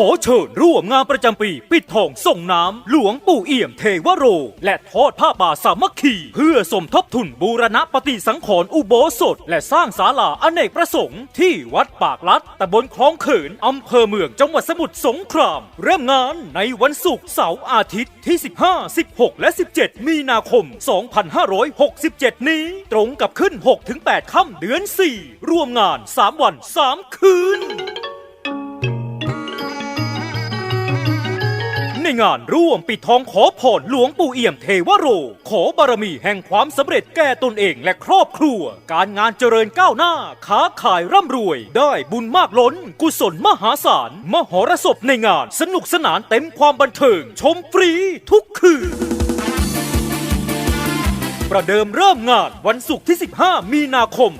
ขอเชิญร่วมงานประจำปี ปิดทองส่งน้ำ หลวงปู่เอี่ยมเทวโร และทอดผ้าป่าสามัคคี เพื่อสมทบทุนบูรณะปฏิสังขรณ์อุโบสถ และสร้างศาลาอเนกประสงค์ ที่วัดปากลัดตำบลคลองเขินอำเภอเมืองจังหวัดสมุทรสงคราม เริ่มงานในวันศุกร์เสาร์อาทิตย์ที่ 15 16 และ 17 มีนาคม 2567 นี้ ตรงกับขึ้น 6-8 ค่ำเดือน 4รวมงาน 3 วัน 3 คืน งานร่วมปิดทองขอพรหลวงปู่เอี่ยมเทวโร ขอบารมีแห่งความสำเร็จแก่ตนเองและครอบครัว การงานเจริญก้าวหน้า ค้าขายร่ำรวย ได้บุญมากล้น กุศลมหาศาล มหรสพในงาน สนุกสนานเต็มความบันเทิง ชมฟรีทุกคืน ประเดิมเริ่มงานวันศุกร์ที่ 15 มีนาคม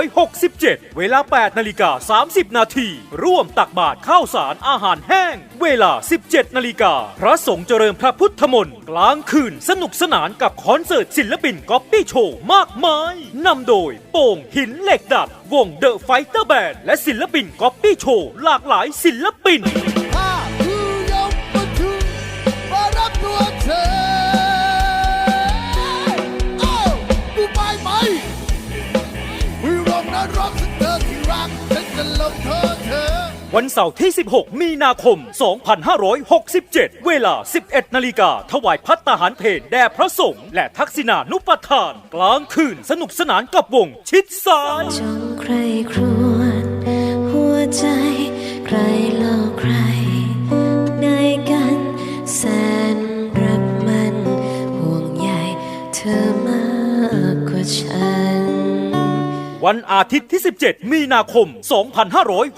2567 เวลา 8 นาฬิกา 30 นาทีร่วมตักบาตรข้าวสารอาหารแห้ง เวลา 17 นาฬิกา พระสงฆ์เจริญพระพุทธมนต์กลางคืนสนุกสนานกับคอนเสิร์ตศิลปินก๊อปปี้โชว์มากมายนำโดยโป่งหินเหล็กดัด วงเดอะไฟเตอร์แบนและศิลปินก๊อปปี้โชว์หลากหลายศิลปิน วันเสาร์ที่ 16 มีนาคม 2567 เวลา 11 นาฬิกา ถวายพัตตาหารเพนแด่พระสงฆ์และทักษิณานุปทาน กลางคืนสนุกสนานกับวงชิดซ้ายจงใครครวญหัวใจ ใครเล่าใครในกันแสนรักมัน ห่วงใยเธอมากกว่าฉัน วันอาทิตย์ที่ 17 มีนาคม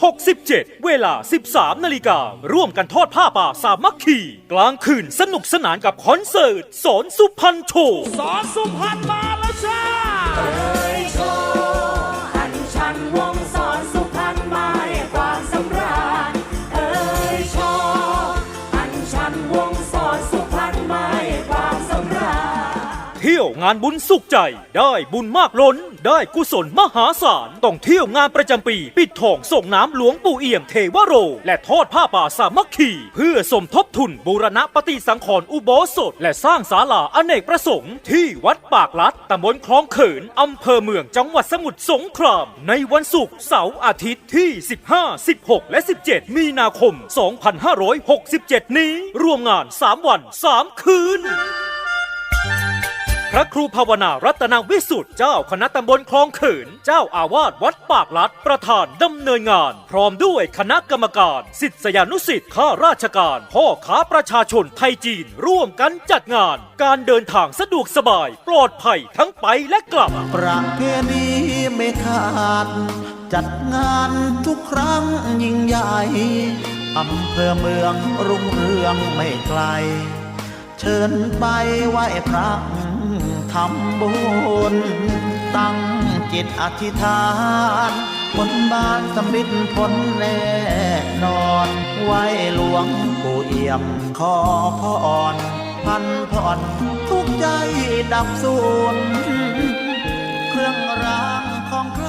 2567 เวลา 13 นาฬิการ่วมกันทอดผ้าป่าสามัคคี กลางคืนสนุกสนานกับคอนเสิร์ต สอนสุพรรณโชว์ สอนสุพรรณมาแล้วจ้า เที่ยวงานบุญสุขใจ ได้บุญมากล้น ได้กุศลมหาศาล ต้องเที่ยวงานประจำปี ปิดทองส่งน้ำหลวงปู่เอี่ยมเทวโร และทอดผ้าป่าสามัคคี เพื่อสมทบทุนบูรณะปฏิสังขรณ์อุโบสถ และสร้างศาลาอเนกประสงค์ ที่วัดปากลัดตำบลคลองเขินอำเภอเมืองจังหวัดสมุทรสงคราม ในวันศุกร์เสาร์อาทิตย์ที่ 15 16 และ 17 มีนาคม 2567 นี้ รวมงาน 3 วัน 3 คืน พระครูภาวนารัตนวิสุทธ์เจ้าคณะตำบลคลองขินเจ้าอาวาสวัดปากลัดประธานดำเนินงาน พร้อมด้วยคณะกรรมการสิทธิยานุสิทธิ์ข้าราชการ พ่อค้าประชาชนไทยจีน ร่วมกันจัดงาน การเดินทางสะดวกสบาย ปลอดภัยทั้งไปและกลับ ประเพณีไม่ขาด จัดงานทุกครั้งยิ่งใหญ่อำเภอเมืองรุ่งเรืองไม่ไกล เชิญไปไหว้พระ ทำบุญ ตั้งจิตอธิษฐานผลบานสำริดผลแน่นอน ไว้หลวงปู่เอี่ยมขอพอ่อนพันผ่อนทุกใจดับสูญเครื่องรางของใคร